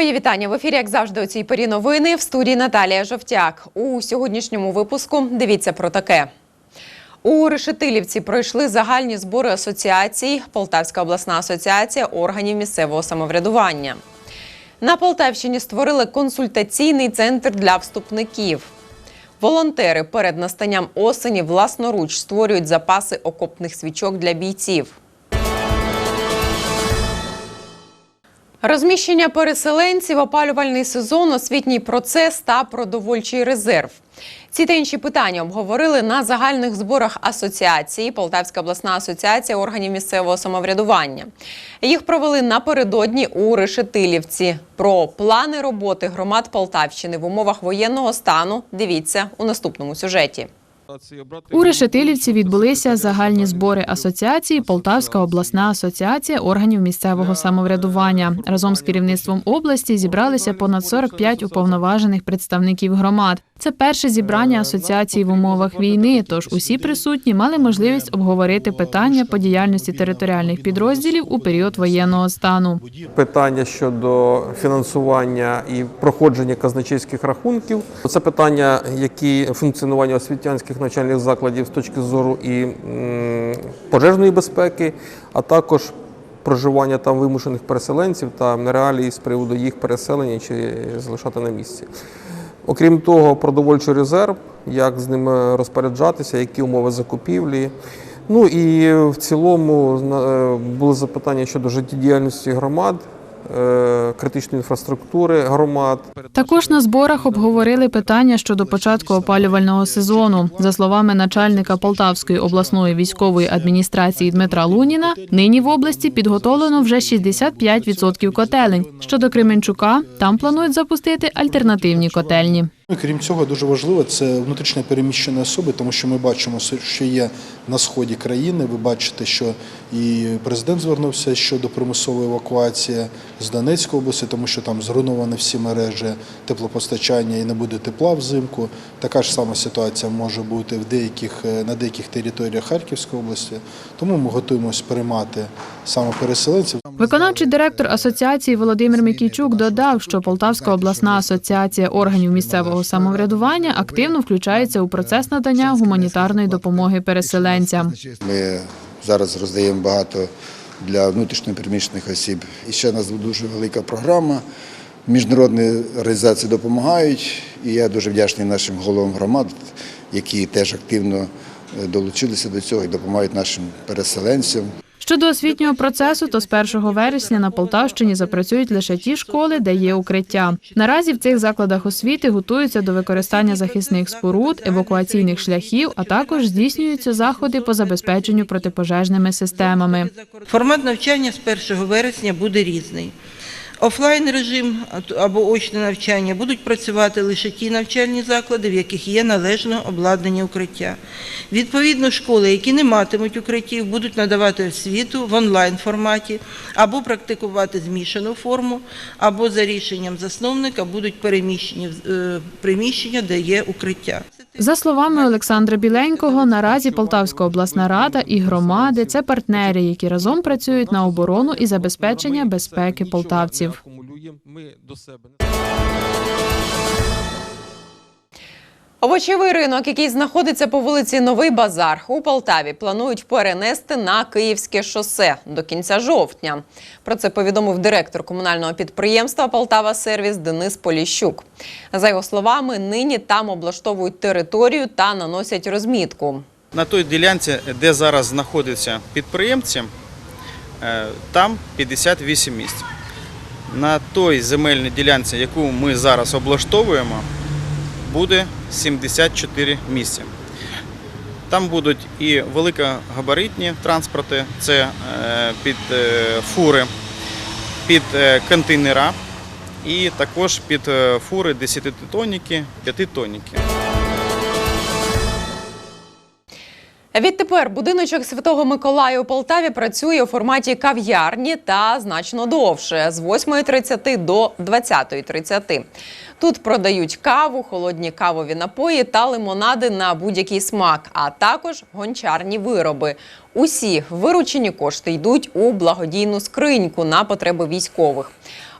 Мої вітання в ефірі, як завжди, у цій порі новини в студії Наталія Жовтяк. У сьогоднішньому випуску дивіться про таке. У Решетилівці пройшли загальні збори асоціацій, Полтавська обласна асоціація органів місцевого самоврядування. На Полтавщині створили консультаційний центр для вступників. Волонтери перед настанням осені власноруч створюють запаси окопних свічок для бійців. Розміщення переселенців, опалювальний сезон, освітній процес та продовольчий резерв. Ці та інші питання обговорили на загальних зборах асоціації Полтавська обласна асоціація органів місцевого самоврядування. Їх провели напередодні у Решетилівці. Про плани роботи громад Полтавщини в умовах воєнного стану дивіться у наступному сюжеті. У Решетилівці відбулися загальні збори асоціації Полтавська обласна асоціація органів місцевого самоврядування. Разом з керівництвом області зібралися понад 45 уповноважених представників громад. Це перше зібрання асоціації в умовах війни. Тож усі присутні мали можливість обговорити питання по діяльності територіальних підрозділів у період воєнного стану. питання щодо фінансування і проходження казначейських рахунків. Це питання, які функціонування освітянських навчальних закладів з точки зору і пожежної безпеки, а також проживання там вимушених переселенців та реалії з приводу їх переселення чи залишати на місці. Окрім того, продовольчий резерв, як з ним розпоряджатися, які умови закупівлі. Ну і в цілому е, були запитання щодо життєдіяльності громад, критичної інфраструктури громад. Також на зборах обговорили питання щодо початку опалювального сезону. За словами начальника Полтавської обласної військової адміністрації Дмитра Луніна, нині в області підготовлено вже 65% котелень. Щодо Кременчука, там планують запустити альтернативні котельні. Ну, Крім цього, дуже важливо це внутрішньо переміщені особи, тому що ми бачимо, що є на сході країни. Ви бачите, що і президент звернувся щодо примусової евакуації з Донецької області, тому що там зруйновані всі мережі теплопостачання і не буде тепла взимку. Така ж сама ситуація може бути в деяких е, на деяких територіях Харківської області. Тому ми готуємося приймати саме переселенців. Виконавчий директор асоціації Володимир Микійчук додав, що Полтавська обласна асоціація органів місцевого самоврядування активно включається у процес надання гуманітарної допомоги переселенцям. Ми зараз роздаємо багато для внутрішньопереміщених осіб. І ще у нас дуже велика програма. Міжнародні організації допомагають, і я дуже вдячний нашим головам громад, які теж активно долучилися до цього і допомагають нашим переселенцям. Щодо освітнього процесу, то з 1 вересня на Полтавщині запрацюють лише ті школи, де є укриття. Наразі в цих закладах освіти готуються до використання захисних споруд, евакуаційних шляхів, а також здійснюються заходи по забезпеченню протипожежними системами. Формат навчання з 1 вересня буде різний. Офлайн режим або очне навчання будуть працювати лише ті навчальні заклади, в яких є належне обладнання укриття. Відповідно, школи, які не матимуть укриттів, будуть надавати освіту в онлайн форматі або практикувати змішану форму, або за рішенням засновника будуть переміщені в е, приміщення, де є укриття. За словами Олександра Біленького, наразі Полтавська обласна рада і громади це партнери, які разом працюють на оборону і забезпечення безпеки полтавців. Ми до себе. Овочевий ринок, який знаходиться по вулиці Новий Базар у Полтаві, планують перенести на Київське шосе до кінця жовтня. Про це повідомив директор комунального підприємства Полтава Сервіс Денис Поліщук. За його словами, нині там облаштовують територію та наносять розмітку. На той ділянці, де зараз знаходяться підприємці, е, там 58 місць. На той земельній ділянці, яку ми зараз облаштовуємо, буде 74 місця. Там будуть і великогабаритні транспорти, це е, під е, фури, під е, контейнера і також під фури 10-тонніки, 5-тонніки. Відтепер будиночок Святого Миколая у Полтаві працює у форматі кав'ярні та значно довше з 8.30 до 20.30. Тут продають каву, холодні кавові напої та лимонади на будь-який смак, а також гончарні вироби. Усі виручені кошти йдуть у благодійну скриньку на потреби військових.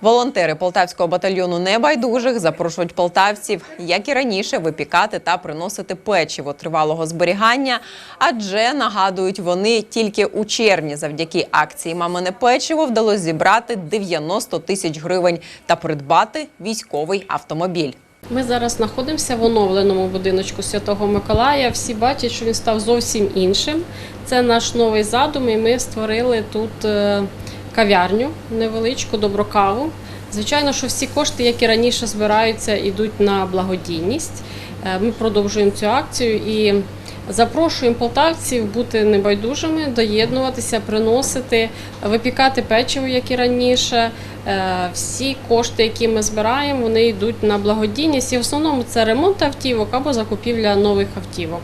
Волонтери полтавського батальйону небайдужих запрошують полтавців, як і раніше, випікати та приносити печиво тривалого зберігання. Адже нагадують, вони тільки у червні, завдяки акції Мамине печиво вдалося зібрати 90 тисяч гривень та придбати військовий автомобіль. Ми зараз знаходимося в оновленому будиночку Святого Миколая. Всі бачать, що він став зовсім іншим. Це наш новий задум, і ми створили тут е, кав'ярню невеличку, доброкаву. Звичайно, що всі кошти, які раніше збираються, йдуть на благодійність. Е, Ми продовжуємо цю акцію і запрошуємо полтавців бути небайдужими, доєднуватися, приносити, випікати печиво, як і раніше. Е, Всі кошти, які ми збираємо, вони йдуть на благодійність. І в основному це ремонт автівок або закупівля нових автівок.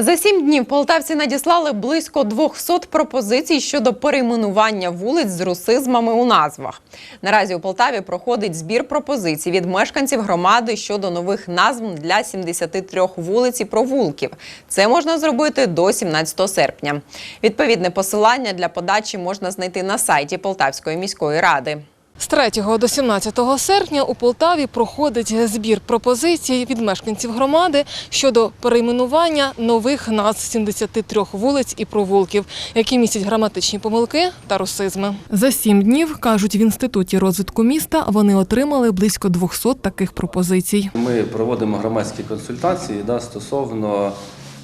За сім днів полтавці надіслали близько 200 пропозицій щодо перейменування вулиць з русизмами у назвах. Наразі у Полтаві проходить збір пропозицій від мешканців громади щодо нових назв для 73 вулиць і провулків. Це можна зробити до 17 серпня. Відповідне посилання для подачі можна знайти на сайті Полтавської міської ради. З 3 до 17 серпня у Полтаві проходить збір пропозицій від мешканців громади щодо перейменування нових назв 73 вулиць і провулків, які містять граматичні помилки та русизми. За сім днів кажуть в інституті розвитку міста. Вони отримали близько 200 таких пропозицій. Ми проводимо громадські консультації да, стосовно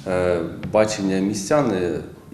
е, бачення містян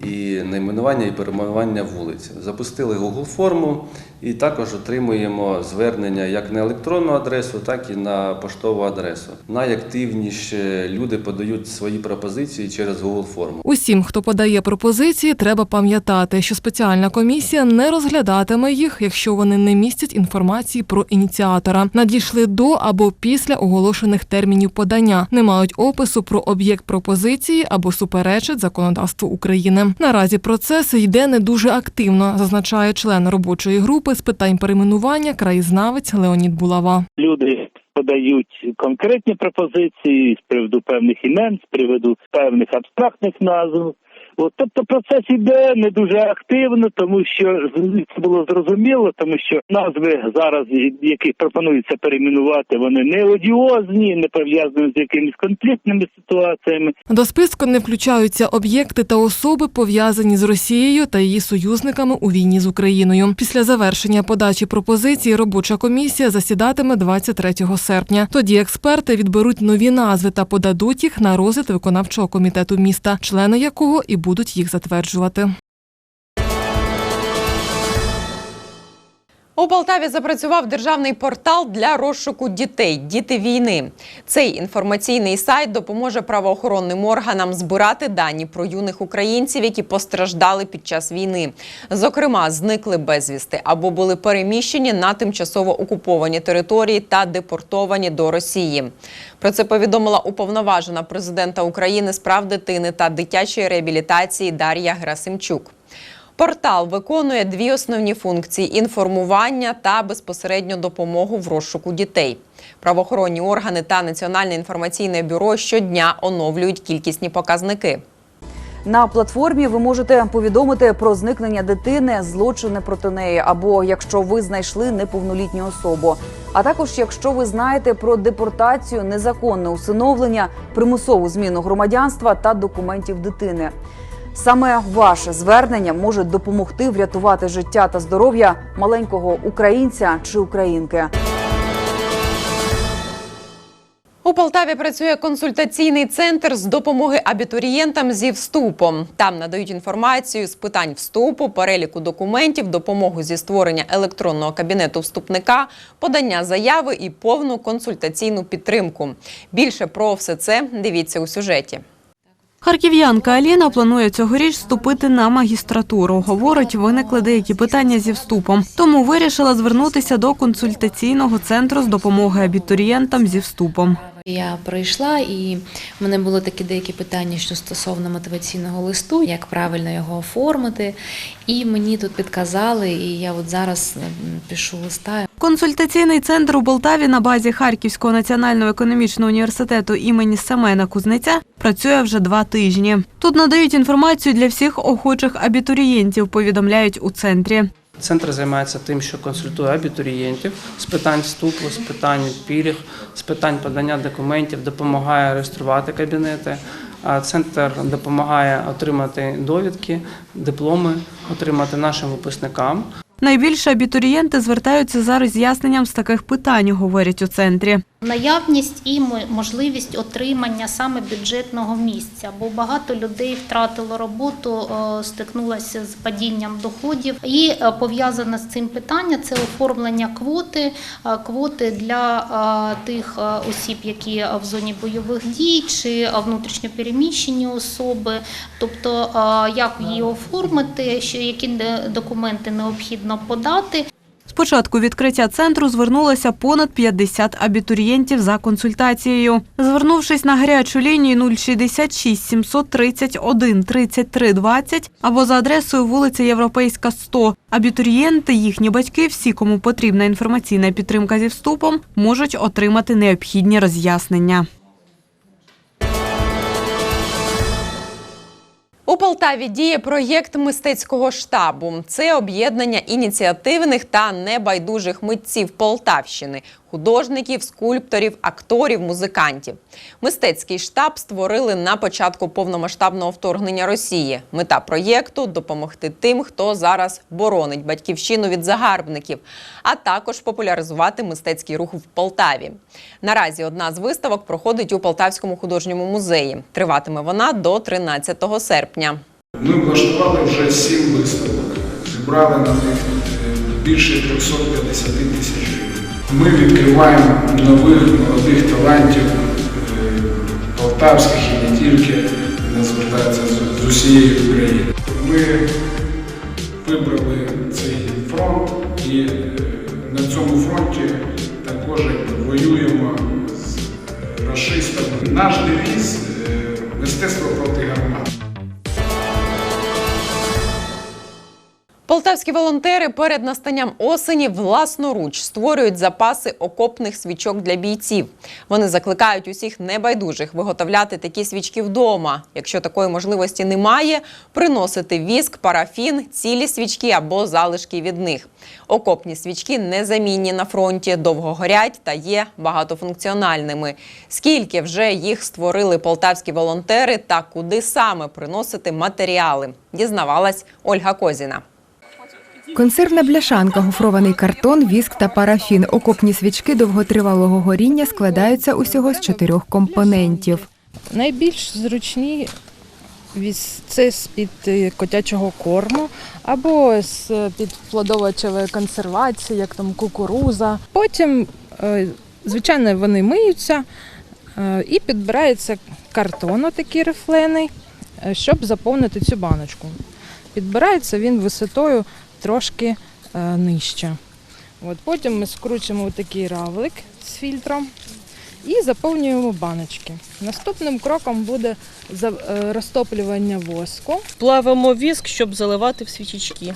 і найменування і перейменування вулиць. Запустили Google форму і також отримуємо звернення як на електронну адресу, так і на поштову адресу. Найактивніше люди подають свої пропозиції через Google форму. Усім, хто подає пропозиції, треба пам'ятати, що спеціальна комісія не розглядатиме їх, якщо вони не містять інформації про ініціатора, надійшли до або після оголошених термінів подання, не мають опису про об'єкт пропозиції або суперечать законодавству України. Наразі процес йде не дуже активно, зазначає член робочої групи з питань перейменування краєзнавець Леонід Булава. люди подають конкретні пропозиції з приводу певних імен, з приводу певних абстрактних назв. От, тобто процес іде не дуже активно, тому що це було зрозуміло, тому що назви зараз, які пропонуються перейменувати, вони не одіозні, не пов'язані з якимись конфліктними ситуаціями. До списку не включаються об'єкти та особи, пов'язані з Росією та її союзниками у війні з Україною. Після завершення подачі пропозицій робоча комісія засідатиме 23 серпня. Тоді експерти відберуть нові назви та подадуть їх на розгляд виконавчого комітету міста, члени якого і будуть їх затверджувати. У Полтаві запрацював державний портал для розшуку дітей Діти війни. Цей інформаційний сайт допоможе правоохоронним органам збирати дані про юних українців, які постраждали під час війни. Зокрема, зникли безвісти або були переміщені на тимчасово окуповані території та депортовані до Росії. Про це повідомила уповноважена президента України з прав дитини та дитячої реабілітації Дар'я Герасимчук. Портал виконує дві основні функції: інформування та безпосередню допомогу в розшуку дітей. Правоохоронні органи та Національне інформаційне бюро щодня оновлюють кількісні показники. На платформі ви можете повідомити про зникнення дитини, злочини проти неї, або якщо ви знайшли неповнолітню особу. А також якщо ви знаєте про депортацію, незаконне усиновлення, примусову зміну громадянства та документів дитини. Саме ваше звернення може допомогти врятувати життя та здоров'я маленького українця чи українки. У Полтаві працює консультаційний центр з допомоги абітурієнтам зі вступом. Там надають інформацію з питань вступу, переліку документів, допомогу зі створення електронного кабінету вступника, подання заяви і повну консультаційну підтримку. Більше про все це дивіться у сюжеті. Харків'янка Аліна планує цьогоріч вступити на магістратуру. Говорить, виникли деякі питання зі вступом. Тому вирішила звернутися до консультаційного центру з допомоги абітурієнтам зі вступом. Я прийшла і в мене були такі деякі питання, що стосовно мотиваційного листу, як правильно його оформити. І мені тут підказали, і я от зараз пишу листа. Консультаційний центр у Полтаві на базі Харківського національного економічного університету імені Семена Кузнеця працює вже два тижні. Тут надають інформацію для всіх охочих абітурієнтів, повідомляють у центрі. Центр займається тим, що консультує абітурієнтів з питань вступу, з питань пільг, з питань подання документів, допомагає реєструвати кабінети. Центр допомагає отримати довідки, дипломи, отримати нашим випускникам. Найбільше абітурієнти звертаються за роз'ясненням з таких питань, говорять у центрі. Наявність і мо- можливість отримання саме бюджетного місця, бо багато людей втратило роботу, стикнулося з падінням доходів. І е, пов'язане з цим питання це оформлення квоти, е, квоти для е, тих осіб, які в зоні бойових дій чи внутрішньопереміщені особи. Тобто, як її оформити, які документи необхідно подати. З відкриття центру звернулося понад 50 абітурієнтів за консультацією. Звернувшись на гарячу лінію 066 731 33 20 або за адресою вулиця Європейська 100, абітурієнти, їхні батьки, всі, кому потрібна інформаційна підтримка зі вступом, можуть отримати необхідні роз'яснення. У Полтаві діє проєкт мистецького штабу. Це об'єднання ініціативних та небайдужих митців Полтавщини, художників, скульпторів, акторів, музикантів. Мистецький штаб створили на початку повномасштабного вторгнення Росії. Мета проєкту допомогти тим, хто зараз боронить батьківщину від загарбників, а також популяризувати мистецький рух в Полтаві. Наразі одна з виставок проходить у Полтавському художньому музеї. Триватиме вона до 13 серпня. Ми влаштували вже сім виставок, зібрали на них е, більше 350 тисяч гривень. Ми відкриваємо нових молодих талантів е, полтавських і не тільки, не звертаються з- усієї України. Ми вибрали цей фронт і е, на цьому фронті також воюємо з е, расистами. Наш девіз мистецтво проти гармат. Полтавські волонтери перед настанням осені власноруч створюють запаси окопних свічок для бійців. Вони закликають усіх небайдужих виготовляти такі свічки вдома. Якщо такої можливості немає, приносити віск, парафін, цілі свічки або залишки від них. Окопні свічки незамінні на фронті, довго горять та є багатофункціональними. Скільки вже їх створили полтавські волонтери та куди саме приносити матеріали, дізнавалась Ольга Козіна. Консервна бляшанка, гофрований картон, віск та парафін. Окопні свічки довготривалого горіння складаються усього з чотирьох компонентів. Найбільш зручні це з-під е, котячого корму або з-під плодовочевої консервації, як там кукуруза. Потім, е, звичайно, вони миються е, і підбирається картон, такий рифлений, е, щоб заповнити цю баночку. Підбирається він висотою трошки е, нижче. От, потім ми скручуємо такий равлик з фільтром і заповнюємо баночки. Наступним кроком буде за- е, розтоплювання воску. Плавимо віск, щоб заливати в свічечки.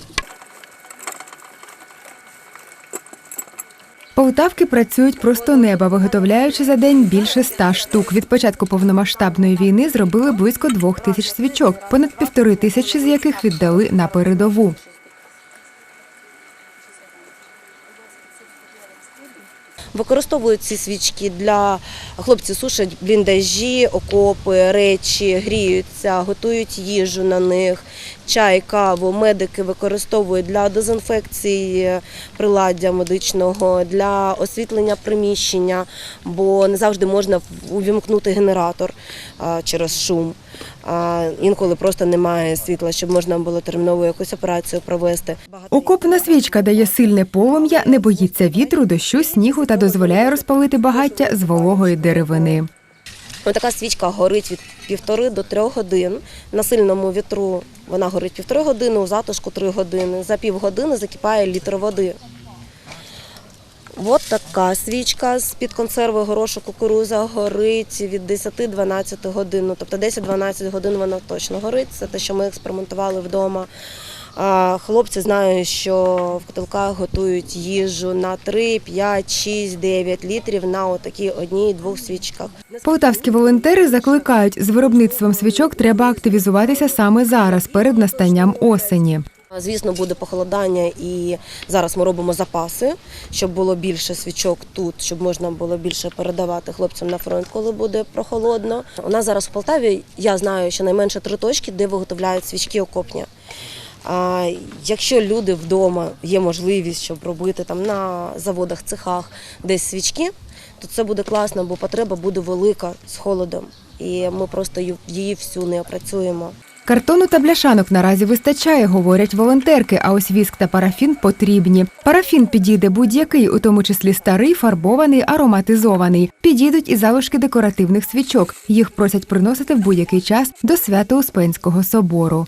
Полтавки працюють просто неба, виготовляючи за день більше ста штук. Від початку повномасштабної війни зробили близько двох тисяч свічок, понад півтори тисячі з яких віддали на передову. Використовують ці свічки для хлопці сушать бліндажі, окопи, речі, гріються, готують їжу на них, чай, каву. Медики використовують для дезінфекції приладдя медичного, для освітлення приміщення, бо не завжди можна увімкнути генератор через шум. А, інколи просто немає світла, щоб можна було терміново якусь операцію провести. Окопна свічка дає сильне полум'я, не боїться вітру, дощу, снігу та дозволяє розпалити багаття з вологої деревини. Ось така свічка горить від півтори до трьох годин. На сильному вітру вона горить півтори години, у затишку три години. За півгодини закипає літр води. От така свічка з-під консерви горошок кукуруза горить від 10-12 годин. Ну, тобто 10-12 годин вона точно горить. Це те, що ми експериментували вдома. Хлопці знають, що в котелках готують їжу на 3, 5, 6, 9 літрів на отакій одній-двох свічках. Полтавські волонтери закликають, з виробництвом свічок треба активізуватися саме зараз, перед настанням осені. Звісно, буде похолодання, і зараз ми робимо запаси, щоб було більше свічок тут, щоб можна було більше передавати хлопцям на фронт, коли буде прохолодно. У нас зараз в Полтаві я знаю щонайменше три точки, де виготовляють свічки окопні. А якщо люди вдома є можливість, щоб робити там на заводах, цехах десь свічки, то це буде класно, бо потреба буде велика з холодом, і ми просто її всю не опрацюємо. Картону та бляшанок наразі вистачає, говорять волонтерки, а ось віск та парафін потрібні. Парафін підійде будь-який, у тому числі старий, фарбований, ароматизований. Підійдуть і залишки декоративних свічок. Їх просять приносити в будь-який час до Свято-Успенського собору.